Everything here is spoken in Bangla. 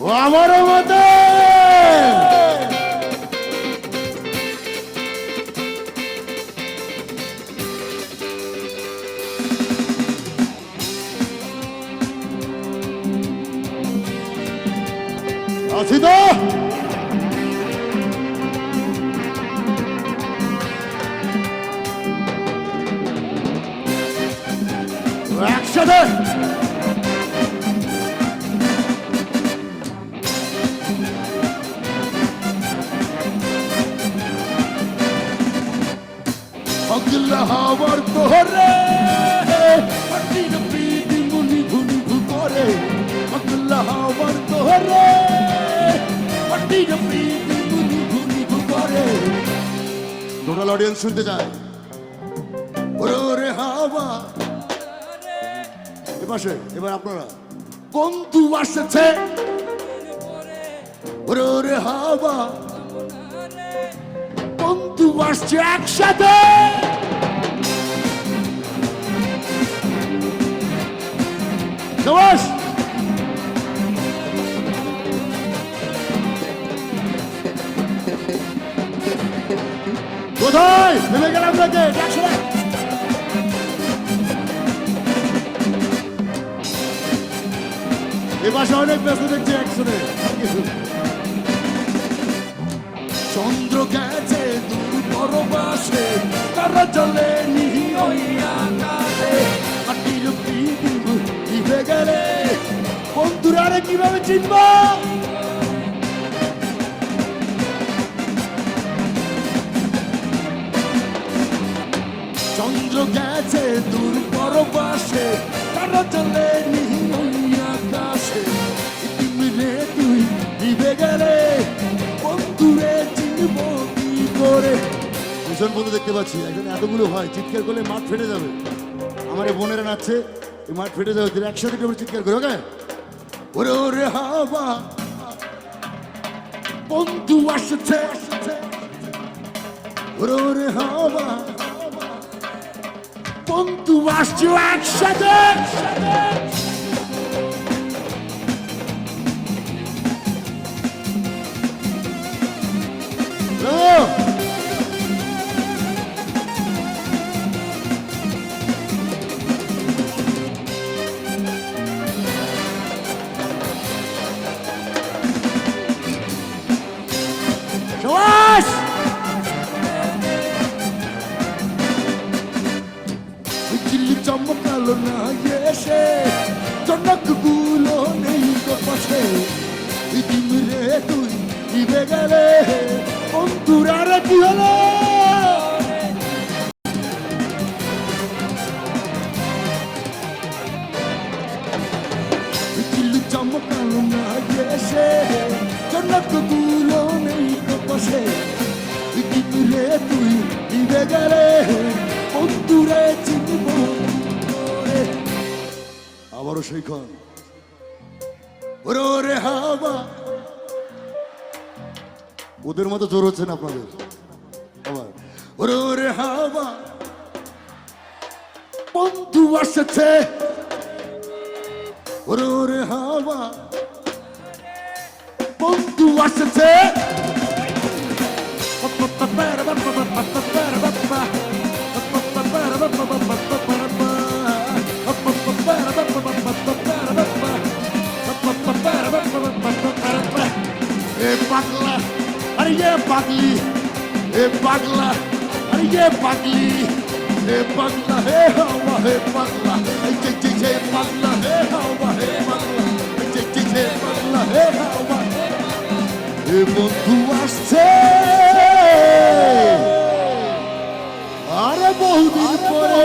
ও আমার মতে। আছি তো। একসাথে। হওয়ার তোরে পাটির প্রীতি মুনি ঘুনি ঘুরে অগিল্লা হওয়ার তোরে পাটির প্রীতি মুনি ঘুনি ঘুরে টোটাল অডিয়েন্স শুনতে চায়। ওরে হাওয়া। এপাশে এবার আপনারা। বন্ধু আসছে। ওরে ওরে হাওয়া। বন্ধু আসছে একসাথে। নমস কোথায়? ভেবে গেলাম নাকি একশো এ অনেক ব্যস্ত দেখছি একশনে চন্দ্র গেছে দূর পরবাসে, তারা চলে নিহি ওই আকাশে পিদিম দিবে গেলে বন্ধুরা রে কীভাবে চিনব? চন্দ্র গেছে দূর পরবাসে, তারা চলে রে ভীষণ বন্ধু দেখতে পাচ্ছি, একজন এতগুলো হয়, চিৎকার করলে মাঠ ফেটে যাবে। আমার বোনেরা নাচছে। মাঠ ফেটে যাবে তুই একসাথে একটু করে চিৎকার করে, ওকে? ওরে ওরে হাওয়া বন্ধু আসছে ওরে ওরে হাওয়া বন্ধু আসছে একসাথে। হ্যালো বিজলি চমকালো না এসে চনকগুলো নেই তো পাশে। দিদিম রে তুই দিবে গেলে বন্ধুরা রে কি হলো? চমকালো না এসে চনকগুলো নেই তো পাশে। দিদিম রে তুই দিবে গেলে আবারও সেইখন ওরে হাওয়া। ওদের মতো জোর হচ্ছে না আপনাদের? আবার। ওরে ওরে বন্ধু আসছে। ওরে ওরে বন্ধু আসছে। ए पगला अरे ये पगली ए पगला अरे ये पगली ए पगला हे हवा हे पगला जे जे जे पगला हे हवा हे पगला जे जे जे पगला हे हवा ए बंधु আসছে আরে বহুদিন পরে